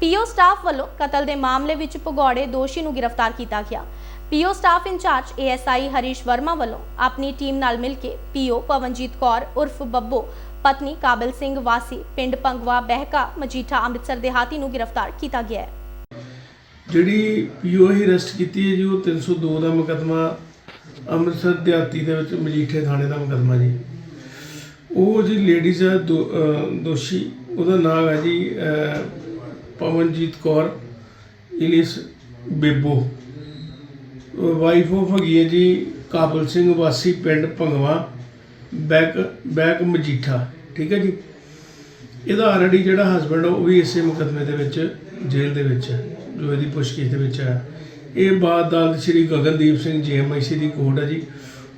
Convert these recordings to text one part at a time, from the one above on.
ਪੀਓ ਸਟਾਫ ਵੱਲੋਂ ਕਤਲ ਦੇ ਮਾਮਲੇ ਵਿੱਚ ਭਗੌੜੇ ਦੋਸ਼ੀ ਨੂੰ ਗ੍ਰਿਫਤਾਰ ਕੀਤਾ ਗਿਆ। PO staff incharge ASI Harish Verma ਵੱਲੋਂ ਆਪਣੀ ਟੀਮ ਨਾਲ ਮਿਲ ਕੇ ਪੀਓ ਪਵਨਜੀਤ ਕੌਰ, ਉਰਫ ਬੱਬੋ, ਪਤਨੀ ਕਾਬਲ ਸਿੰਘ ਵਾਸੀ, ਪਿੰਡ ਪੰਗਵਾ ਬਹਿਕਾ, ਮਜੀਠਾ ਅੰਮ੍ਰਿਤਸਰ ਦੇ ਨੂੰ ਗ੍ਰਿਫਤਾਰ ਕੀਤਾ ਗਿਆ ਹੈ। ਜਿਹੜੀ ਪੀਓ ਹੀ ਅਰੈਸਟ ਕੀਤੀ ਹੈ ਜੀ, ਉਹ 302 ਦਾ ਮੁਕੱਦਮਾ, ਅੰਮ੍ਰਿਤਸਰ ਦਿਹਾਤੀ ਦੇ ਵਿੱਚ ਮਜੀਠੇ ਥਾਣੇ ਦਾ ਮੁਕੱਦਮਾ ਜੀ। ਉਹ ਜੀ ਲੇਡੀਜ਼ ਦੋਸ਼ੀ, ਉਹਦਾ ਨਾਮ ਹੈ ਜੀ Pavanjit Kaur, alias Bebo. Wife of ਹੈਗੀ ਹੈ ਜੀ ਕਾਬਲ ਸਿੰਘ ਵਾਸੀ ਪਿੰਡ ਭੰਗਵਾ, ਬੈਕ ਬੈਕ ਮਜੀਠਾ, ਠੀਕ ਹੈ ਜੀ। ਇਹਦਾ ਆਲਰੇਡੀ ਜਿਹੜਾ ਹਸਬੰਡ ਉਹ ਵੀ ਇਸੇ ਮੁਕੱਦਮੇ ਦੇ ਵਿੱਚ, ਜੇਲ੍ਹ ਦੇ ਵਿੱਚ ਹੈ ਜੋ ਇਹਦੀ ਪੁੱਛਗਿੱਛ ਦੇ ਵਿੱਚ ਹੈ। ਇਹ ਬਾਤ ਅਦਾਲਤ ਸ਼੍ਰੀ ਗਗਨਦੀਪ ਸਿੰਘ ਜੀਐਮਆਈਸੀ ਦੀ ਕੋਰਟ ਹੈ ਜੀ।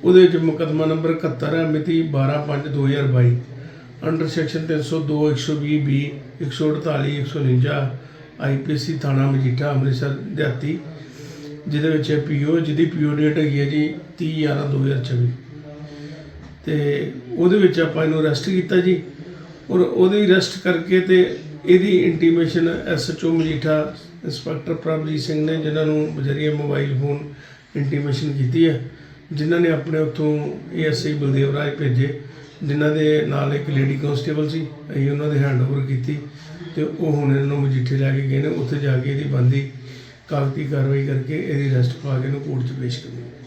ਉਹਦੇ ਵਿੱਚ ਮੁਕੱਦਮਾ ਨੰਬਰ 71 ਹੈ, ਮਿਤੀ 12/5/2022 ਅੰਡਰ ਸੈਕਸ਼ਨ 302 120 ਬੀ 148 149 ਆਈਪੀਸੀ ਥਾਣਾ ਮਜੀਠਾ ਅੰਮ੍ਰਿਤਸਰ ਦਿਹਾਤੀ ਜਿਹਦੇ ਵਿੱਚ ਪੀਓ ਜਿਹਦੀ ਪੀਓ ਡੇਟ ਹੈਗੀ ਹੈ ਜੀ 30/11/2024 ਤੇ ਉਹਦੇ ਵਿੱਚ ਆਪਾਂ ਇਹਨੂੰ ਅਰੈਸਟ ਕੀਤਾ ਜੀ। ਔਰ ਉਹਦੀ ਅਰੈਸਟ ਕਰਕੇ ਤੇ ਇਹਦੀ intimation SHO Majitha inspector Prabhjit Singh ਨੇ ਜਿਨ੍ਹਾਂ ਨੂੰ ਬਜ਼ਰੀਏ ਮੋਬਾਈਲ ਫੋਨ ਇੰਟੀਮੇਸ਼ਨ ਕੀਤੀ ਹੈ, ਜਿਨ੍ਹਾਂ ਨੇ ਆਪਣੇ ਉੱਥੋਂ ਏਐਸਆਈ ਬਲਦੇਵ ਰਾਜ ਭੇਜੇ। ਜਿਨ੍ਹਾਂ ਦੇ ਨਾਲ ਇੱਕ ਲੇਡੀ ਕਨਸਟੇਬਲ ਸੀ, ਅਸੀਂ ਉਹਨਾਂ ਦੇ ਹੈਂਡਓਵਰ ਕੀਤੀ ਤੇ ਉਹ ਹੁਣ ਇਹਨਾਂ ਨੂੰ ਮਜੀਠੇ ਲੈ ਕੇ ਗਏ ਨੇ, ਉੱਥੇ ਜਾ ਕੇ ਇਹਦੀ ਬੰਦੀ ਕਾਗਜ਼ੀ ਕਾਰਵਾਈ ਕਰਕੇ ਇਹਦੀ ਅਰੈਸਟ ਪਾ ਕੇ ਇਹਨੂੰ ਕੋਰਟ 'ਚ ਪੇਸ਼ ਕਰਨੀ